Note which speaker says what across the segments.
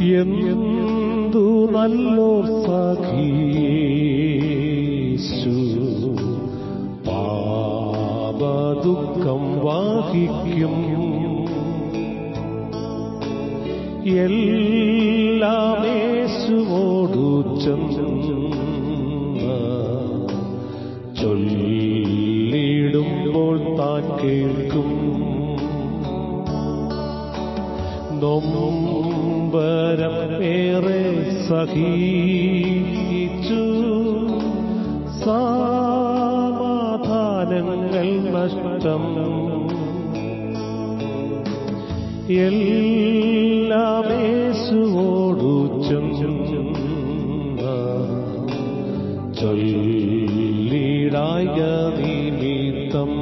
Speaker 1: എന്തു നല്ലോർ സഖീശു. പാപദുഃഖം വാഹിക്കും. എല്ലാമേശുവോടു ചൊല്ലിടുമ്പോൾ താൻ കേൾക്കും. നൊമ്പരം ഏറെ സഹിച്ചു സമാധാനങ്ങൾ നഷ്ടം. എല്ലാമേശുവോടു ചൊല്ലിടായ നിമിത്തം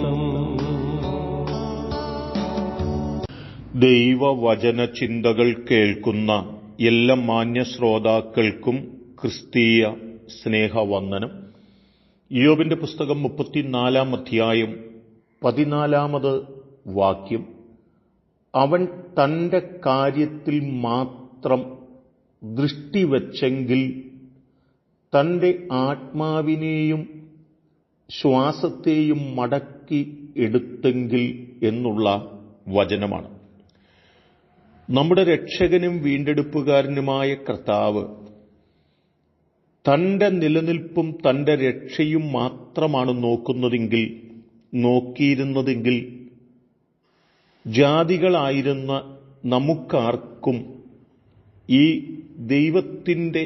Speaker 2: ദൈവവചന ചിന്തകൾ കേൾക്കുന്ന എല്ലാ മാന്യ ശ്രോതാക്കൾക്കും ക്രിസ്തീയ സ്നേഹവന്ദനം. യോബിന്റെ പുസ്തകം മുപ്പത്തിനാലാം അധ്യായം പതിനാലാമത് വാക്യം. അവൻ തന്റെ കാര്യത്തിൽ മാത്രം ദൃഷ്ടി വച്ചെങ്കിൽ തന്റെ ആത്മാവിനെയും ശ്വാസത്തെയും മടക്കി എടുത്തെങ്കിൽ എന്നുള്ള വചനമാണ്. നമ്മുടെ രക്ഷകനും വീണ്ടെടുപ്പുകാരനുമായ കർത്താവ് തന്റെ നിലനിൽപ്പും തന്റെ രക്ഷയും മാത്രമാണ് നോക്കുന്നതെങ്കിൽ നോക്കിയിരുന്നതെങ്കിൽ ജാതികളായിരുന്ന നമുക്കാർക്കും ഈ ദൈവത്തിന്റെ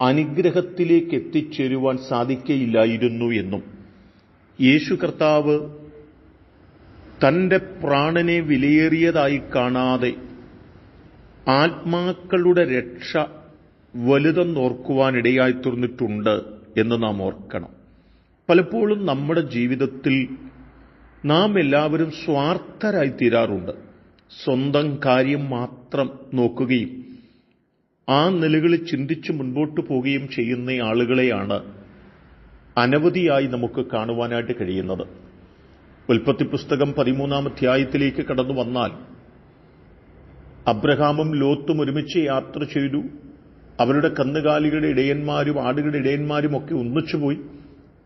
Speaker 2: അനുഗ്രഹത്തിലേക്ക് എത്തിച്ചേരുവാൻ സാധിക്കയില്ലായിരുന്നു എന്നും യേശു കർത്താവ് തന്റെ പ്രാണനെ വിലയേറിയതായി കാണാതെ ആത്മാക്കളുടെ രക്ഷ വലുതെന്നോർക്കുവാനിടയായി തീർന്നിട്ടുണ്ട് എന്ന് നാം ഓർക്കണം. പലപ്പോഴും നമ്മുടെ ജീവിതത്തിൽ നാം എല്ലാവരും സ്വാർത്ഥരായി തീരാറുണ്ട്. സ്വന്തം കാര്യം മാത്രം നോക്കുകയും ആ നിലകളിൽ ചിന്തിച്ച് മുൻപോട്ട് പോവുകയും ചെയ്യുന്ന ആളുകളെയാണ് അനവധിയായി നമുക്ക് കാണുവാനായിട്ട് കഴിയുന്നത്. ഉൽപ്പത്തി പുസ്തകം പതിമൂന്നാം അധ്യായത്തിലേക്ക് കടന്നു വന്നാൽ അബ്രഹാമും ലോത്തും ഒരുമിച്ച് യാത്ര ചെയ്തു. അവരുടെ കന്നുകാലികളുടെ ഇടയന്മാരും ആടുകളുടെ ഇടയന്മാരും ഒക്കെ ഒന്നിച്ചുപോയി.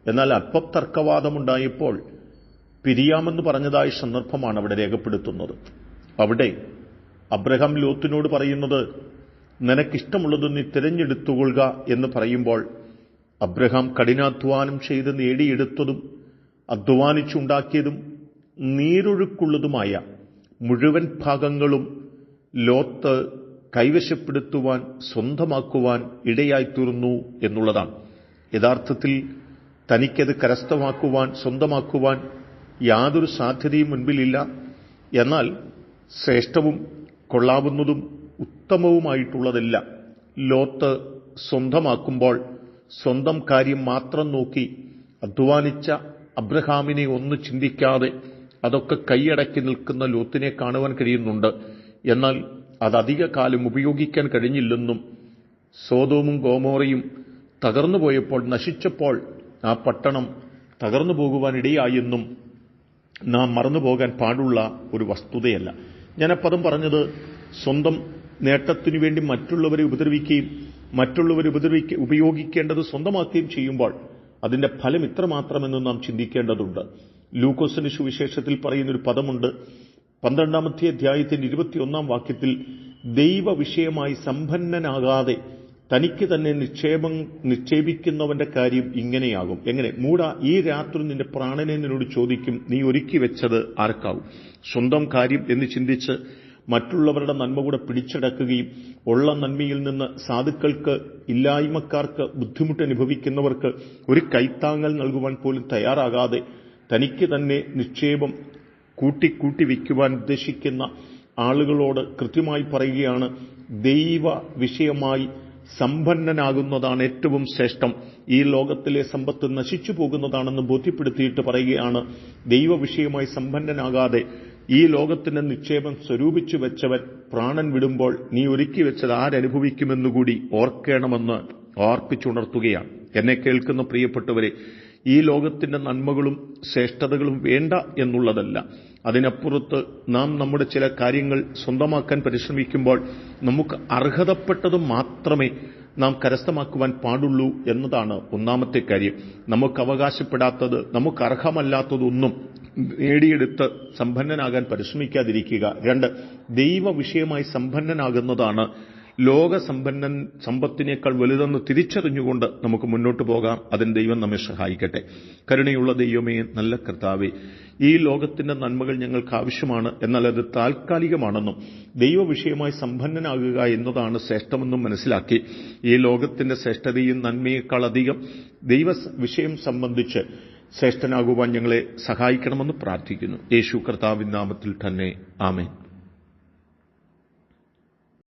Speaker 2: എന്നാൽ അല്പത്തർക്കവാദമുണ്ടായപ്പോൾ പിരിയാമെന്ന് പറഞ്ഞതായ സന്ദർഭമാണ് അവിടെ രേഖപ്പെടുത്തുന്നത്. അവിടെ അബ്രഹാം ലോത്തിനോട് പറയുന്നത് നിനക്കിഷ്ടമുള്ളത് നീ തിരഞ്ഞെടുത്തുകൊള്ളുക എന്ന് പറയുമ്പോൾ അബ്രഹാം കഠിനാധ്വാനം ചെയ്ത് നേടിയെടുത്തതും അധ്വാനിച്ചുണ്ടാക്കിയതും നീരൊഴുക്കുള്ളതുമായ മുഴുവൻ ഭാഗങ്ങളും ലോത്ത് കൈവശപ്പെടുത്തുവാൻ സ്വന്തമാക്കുവാൻ ഇടയായിത്തീർന്നു എന്നുള്ളതാണ്. യഥാർത്ഥത്തിൽ തനിക്കത് കരസ്ഥമാക്കുവാൻ സ്വന്തമാക്കുവാൻ യാതൊരു സാധ്യതയും മുൻപിലില്ല. എന്നാൽ ശ്രേഷ്ഠവും കൊള്ളാവുന്നതും ഉത്തമവുമായിട്ടുള്ളതല്ല. ലോത്ത് സ്വന്തമാക്കുമ്പോൾ സ്വന്തം കാര്യം മാത്രം നോക്കി അധ്വാനിച്ച അബ്രഹാമിനെ ഒന്ന് ചിന്തിക്കാതെ അതൊക്കെ കൈയടക്കി നിൽക്കുന്ന ലോത്തിനെ കാണുവാൻ കഴിയുന്നുണ്ട്. എന്നാൽ അത് അധികകാലം ഉപയോഗിക്കാൻ കഴിഞ്ഞില്ലെന്നും സോതോമും ഗോമോറയും തകർന്നു പോയപ്പോൾ നശിച്ചപ്പോൾ ആ പട്ടണം തകർന്നു പോകുവാനിടയായെന്നും നാം മറന്നുപോകാൻ പാടുള്ള ഒരു വസ്തുതയല്ല. ഞാൻ പദം പറഞ്ഞത് സ്വന്തം നേട്ടത്തിനു വേണ്ടി മറ്റുള്ളവരെ ഉപദ്രവിക്കുകയും മറ്റുള്ളവരെ ഉപദ്രവിക്ക ഉപയോഗിക്കേണ്ടത് സ്വന്തമാക്കുകയും ചെയ്യുമ്പോൾ അതിന്റെ ഫലം ഇത്രമാത്രമെന്ന് നാം ചിന്തിക്കേണ്ടതുണ്ട്. ലൂക്കോസിന് സുവിശേഷത്തിൽ പറയുന്നൊരു പദമുണ്ട്. പന്ത്രണ്ടാമത്തെ അധ്യായത്തിന്റെ ഇരുപത്തിയൊന്നാം വാക്യത്തിൽ ദൈവ വിഷയമായി സമ്പന്നനാകാതെ തനിക്ക് തന്നെ നിക്ഷേപം നിക്ഷേപിക്കുന്നവന്റെ കാര്യം ഇങ്ങനെയാകും. എങ്ങനെ? മൂടാ ഈ രാത്രി നിന്റെ പ്രാണനെ നിന്നോട് ചോദിക്കും നീ ഒരുക്കി വെച്ചത് ആർക്കാവും? സ്വന്തം കാര്യം എന്ന് ചിന്തിച്ച് മറ്റുള്ളവരുടെ നന്മ കൂടെ പിടിച്ചടക്കുകയും ഉള്ള നന്മയിൽ നിന്ന് സാധുക്കൾക്ക് ഇല്ലായ്മക്കാർക്ക് ബുദ്ധിമുട്ട് അനുഭവിക്കുന്നവർക്ക് ഒരു കൈത്താങ്ങൽ നൽകുവാൻ പോലും തയ്യാറാകാതെ തനിക്ക് തന്നെ നിക്ഷേപം കൂട്ടിക്കൂട്ടി വയ്ക്കുവാൻ ഉദ്ദേശിക്കുന്ന ആളുകളോട് കൃത്യമായി പറയുകയാണ് ദൈവ വിഷയമായി സമ്പന്നനാകുന്നതാണ് ഏറ്റവും ശ്രേഷ്ഠം. ഈ ലോകത്തിലെ സമ്പത്ത് നശിച്ചു പോകുന്നതാണെന്ന് ബോധ്യപ്പെടുത്തിയിട്ട് പറയുകയാണ് ദൈവ വിഷയമായി സമ്പന്നനാകാതെ ഈ ലോകത്തിന്റെ നിക്ഷേപം സ്വരൂപിച്ചു വെച്ചവൻ പ്രാണൻ വിടുമ്പോൾ നീ ഒരുക്കി വെച്ചത് ആരനുഭവിക്കുമെന്നുകൂടി ഓർക്കണമെന്ന് ഓർപ്പിച്ചുണർത്തുകയാണ് എന്നെ കേൾക്കുന്ന പ്രിയപ്പെട്ടവരെ ഈ ലോകത്തിന്റെ നന്മകളും ശ്രേഷ്ഠതകളും വേണ്ട എന്നുള്ളതല്ല. അതിനപ്പുറത്ത് നാം നമ്മുടെ ചില കാര്യങ്ങൾ സ്വന്തമാക്കാൻ പരിശ്രമിക്കുമ്പോൾ നമുക്ക് അർഹതപ്പെട്ടത് മാത്രമേ നാം കരസ്ഥമാക്കുവാൻ പാടുള്ളൂ എന്നതാണ് ഒന്നാമത്തെ കാര്യം. നമുക്ക് അവകാശപ്പെടാത്തത് നമുക്ക് അർഹമല്ലാത്തതൊന്നും നേടിയെടുത്ത് സമ്പന്നനാകാൻ പരിശ്രമിക്കാതിരിക്കുക. രണ്ട് ദൈവ വിഷയമായി സമ്പന്നനാകുന്നതാണ് ലോക സമ്പന്നൻ സമ്പത്തിനേക്കാൾ വലുതെന്ന് തിരിച്ചറിഞ്ഞുകൊണ്ട് നമുക്ക് മുന്നോട്ട് പോകാം. അതിന് ദൈവം നമ്മെ സഹായിക്കട്ടെ. കരുണയുള്ള ദൈവമേ നല്ല കർത്താവെ ഈ ലോകത്തിന്റെ നന്മകൾ ഞങ്ങൾക്ക് ആവശ്യമാണ് എന്നാൽ അത് താൽക്കാലികമാണെന്നും ദൈവവിഷയമായി സമ്പന്നനാകുക എന്നതാണ് ശ്രേഷ്ഠമെന്നും മനസ്സിലാക്കി ഈ ലോകത്തിന്റെ ശ്രേഷ്ഠതയും നന്മയേക്കാൾ അധികം ദൈവ വിഷയം സംബന്ധിച്ച് ശ്രേഷ്ഠനാകുവാൻ ഞങ്ങളെ സഹായിക്കണമെന്ന് പ്രാർത്ഥിക്കുന്നു. യേശു കർത്താവിൻ നാമത്തിൽ തന്നെ. ആമേൻ.